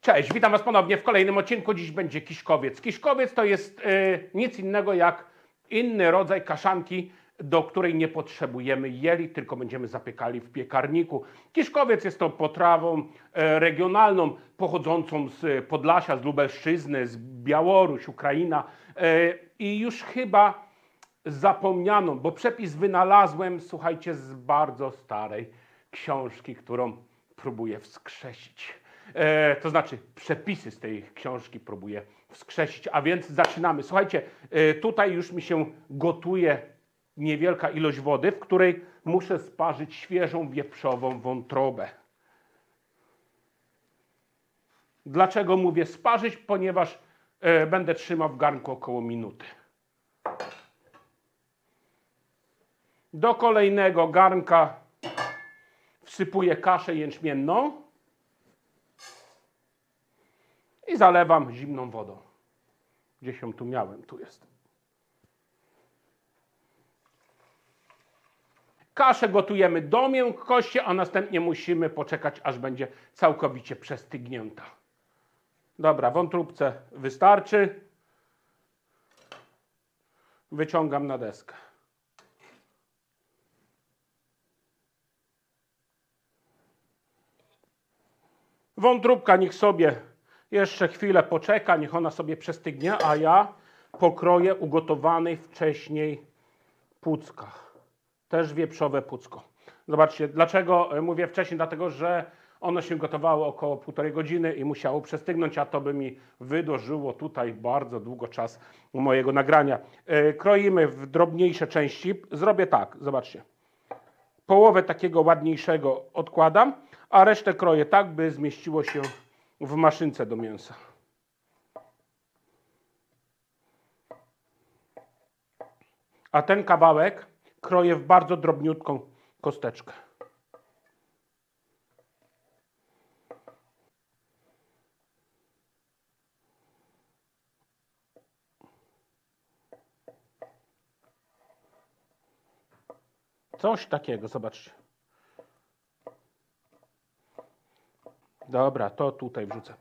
Cześć, witam Was ponownie w kolejnym odcinku. Dziś będzie kiszkowiec. Kiszkowiec to jest e, nic innego jak inny rodzaj kaszanki, do której nie potrzebujemy jeli, tylko będziemy zapiekali w piekarniku. Kiszkowiec jest to potrawą e, regionalną, pochodzącą z Podlasia, z Lubelszczyzny, z Białoruś, Ukraina e, i już chyba zapomnianą, bo przepis wynalazłem, słuchajcie, z bardzo starej książki, którą próbuję wskrzesić. E, to znaczy, przepisy z tej książki próbuję wskrzesić, a więc zaczynamy. Słuchajcie, e, tutaj już mi się gotuje niewielka ilość wody, w której muszę sparzyć świeżą wieprzową wątrobę. Dlaczego mówię sparzyć? Ponieważ e, będę trzymał w garnku około minuty. Do kolejnego garnka wsypuję kaszę jęczmienną i zalewam zimną wodą. Gdzieś ją tu miałem, tu jest. Kaszę gotujemy do miękkości, a następnie musimy poczekać, aż będzie całkowicie przestygnięta. Dobra, wątróbce wystarczy. Wyciągam na deskę. Wątróbka niech sobie jeszcze chwilę poczeka, niech ona sobie przestygnie, a ja pokroję ugotowanej wcześniej pucka. Też wieprzowe pucko. Zobaczcie, dlaczego e, mówię wcześniej? Dlatego, że ono się gotowało około półtorej godziny i musiało przestygnąć, a to by mi wydłużyło tutaj bardzo długo czas mojego nagrania. E, Kroimy w drobniejsze części. Zrobię tak, zobaczcie. Połowę takiego ładniejszego odkładam, a resztę kroję tak, by zmieściło się w maszynce do mięsa. A ten kawałek kroję w bardzo drobniutką kosteczkę. Coś takiego, zobaczcie. Dobra, to tutaj wrzucę.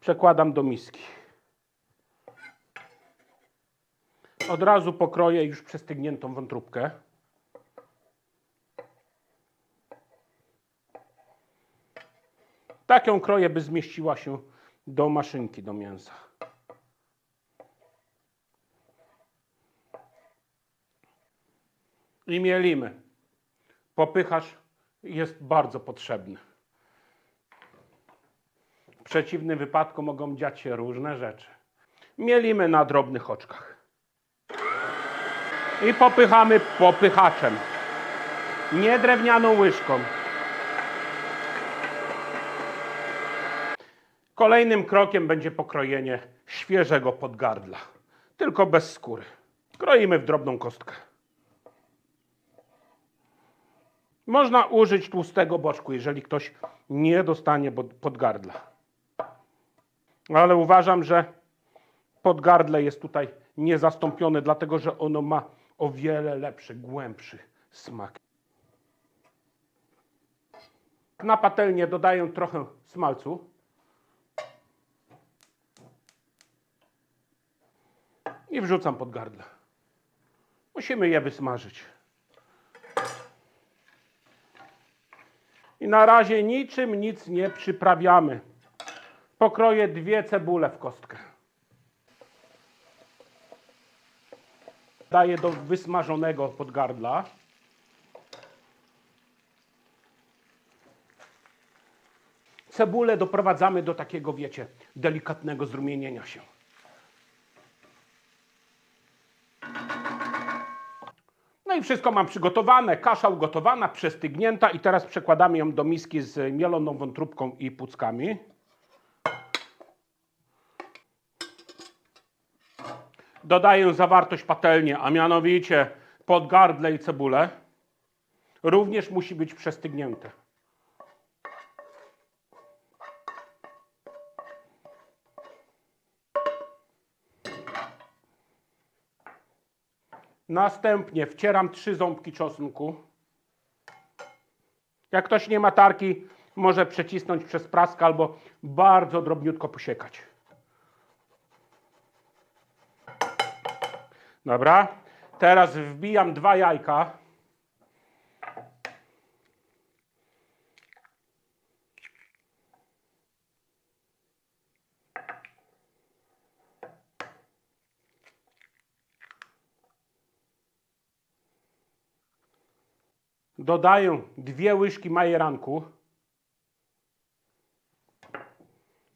Przekładam do miski. Od razu pokroję już przestygniętą wątróbkę. Tak ją kroję, by zmieściła się do maszynki, do mięsa. I mielimy. Popychacz jest bardzo potrzebny. W przeciwnym wypadku mogą dziać się różne rzeczy. Mielimy na drobnych oczkach. I popychamy popychaczem. Nie drewnianą łyżką. Kolejnym krokiem będzie pokrojenie świeżego podgardla. Tylko bez skóry. Kroimy w drobną kostkę. Można użyć tłustego boczku, jeżeli ktoś nie dostanie podgardla. Ale uważam, że podgardle jest tutaj niezastąpione, dlatego że ono ma o wiele lepszy, głębszy smak. Na patelnię dodaję trochę smalcu. I wrzucam pod gardle. Musimy je wysmażyć. I na razie niczym nic nie przyprawiamy. Pokroję dwie cebule w kostkę. Daję do wysmażonego podgardla. Cebulę doprowadzamy do takiego, wiecie, delikatnego zrumienienia się. No i wszystko mam przygotowane, kasza ugotowana, przestygnięta i teraz przekładamy ją do miski z mieloną wątróbką i puckami. Dodaję zawartość patelni, a mianowicie podgardle i cebulę. Również musi być przestygnięte. Następnie wcieram trzy ząbki czosnku. Jak ktoś nie ma tarki, może przecisnąć przez praskę albo bardzo drobniutko posiekać. Dobra. Teraz wbijam dwa jajka. Dodaję dwie łyżki majeranku.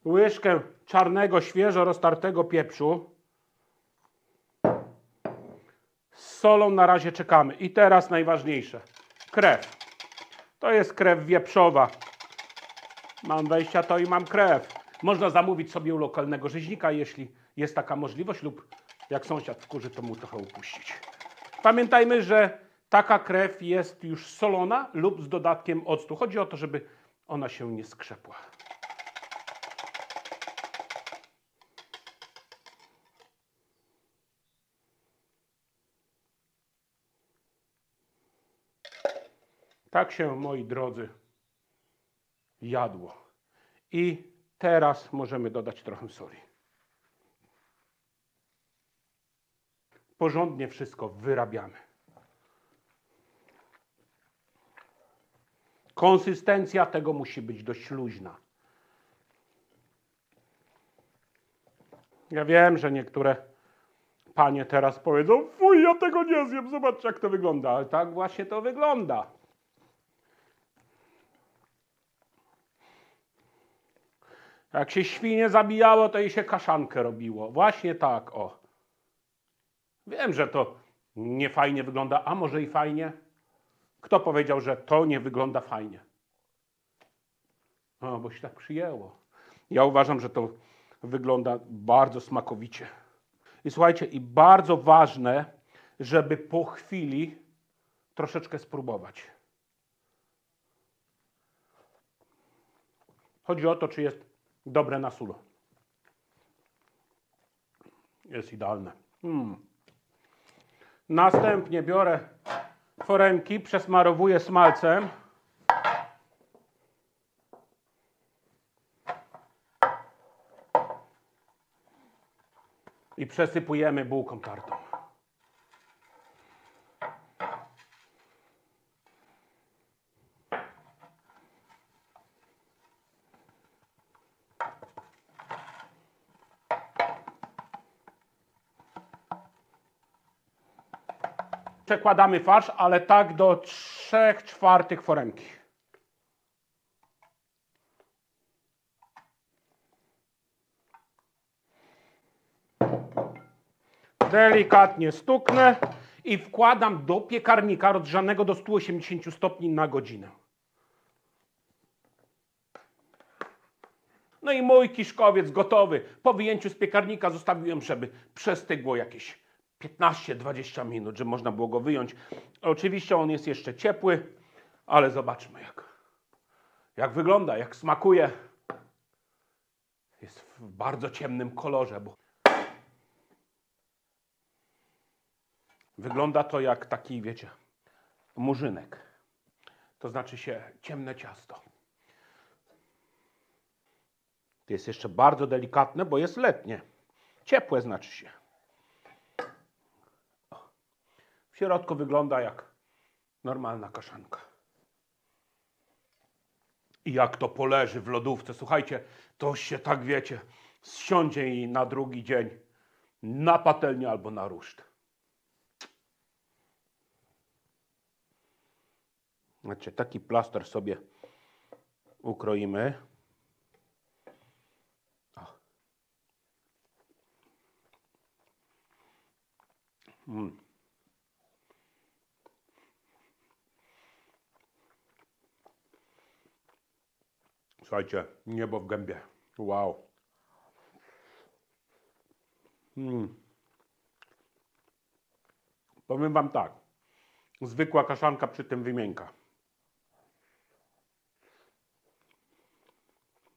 Łyżkę czarnego, świeżo roztartego pieprzu. Z solą na razie czekamy. I teraz najważniejsze. Krew. To jest krew wieprzowa. Mam wejścia to i mam krew. Można zamówić sobie u lokalnego rzeźnika, jeśli jest taka możliwość, lub jak sąsiad wkurzy, to mu trochę upuścić. Pamiętajmy, że taka krew jest już solona lub z dodatkiem octu. Chodzi o to, żeby ona się nie skrzepła. Tak się, moi drodzy, jadło. I teraz możemy dodać trochę soli. Porządnie wszystko wyrabiamy. Konsystencja tego musi być dość luźna. Ja wiem, że niektóre panie teraz powiedzą: Fuj, ja tego nie zjem, zobaczcie, jak to wygląda. Ale tak właśnie to wygląda. Jak się świnie zabijało, to i się kaszankę robiło. Właśnie tak, o. Wiem, że to nie fajnie wygląda, a może i fajnie. Kto powiedział, że to nie wygląda fajnie? No, bo się tak przyjęło. Ja uważam, że to wygląda bardzo smakowicie. I słuchajcie, i bardzo ważne, żeby po chwili troszeczkę spróbować. Chodzi o to, czy jest dobre na sól. Jest idealne. Mm. Następnie biorę foremki, przesmarowuję smalcem. I przesypujemy bułką tartą. Przekładamy farsz, ale tak do 3 czwartych foremki. Delikatnie stuknę i wkładam do piekarnika rozgrzanego do 180 stopni na godzinę. No i mój kiszkowiec gotowy. Po wyjęciu z piekarnika zostawiłem, żeby przestygło jakieś 15-20 minut, żeby można było go wyjąć. Oczywiście on jest jeszcze ciepły, ale zobaczmy jak, jak wygląda, jak smakuje. Jest w bardzo ciemnym kolorze, bo wygląda to jak taki, wiecie, murzynek. To znaczy się ciemne ciasto. To jest jeszcze bardzo delikatne, bo jest letnie. Ciepłe znaczy się. W środku wygląda jak normalna kaszanka. I jak to poleży w lodówce, słuchajcie, to się tak wiecie, zsiądzie i na drugi dzień na patelnię albo na ruszt. Znaczy, taki plaster sobie ukroimy. O. Mm. Słuchajcie, niebo w gębie. Wow. Mm. Powiem wam tak. Zwykła kaszanka przy tym wymięka.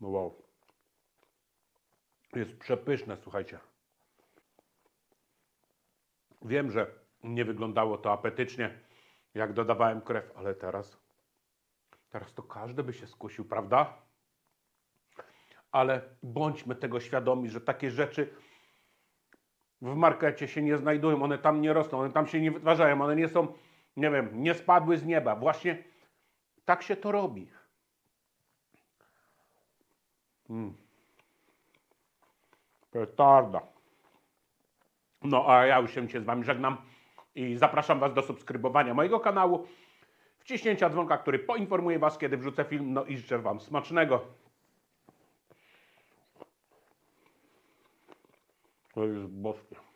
No wow. Jest przepyszne, słuchajcie. Wiem, że nie wyglądało to apetycznie, jak dodawałem krew, ale teraz Teraz to każdy by się skusił, prawda? Ale bądźmy tego świadomi, że takie rzeczy w markecie się nie znajdują, one tam nie rosną, one tam się nie wytwarzają, one nie są, nie wiem, nie spadły z nieba. Właśnie tak się to robi. Mm. Petarda. No a ja już się z Wami żegnam i zapraszam Was do subskrybowania mojego kanału, wciśnięcia dzwonka, który poinformuje Was, kiedy wrzucę film, no i życzę Wam smacznego. To jest boskie.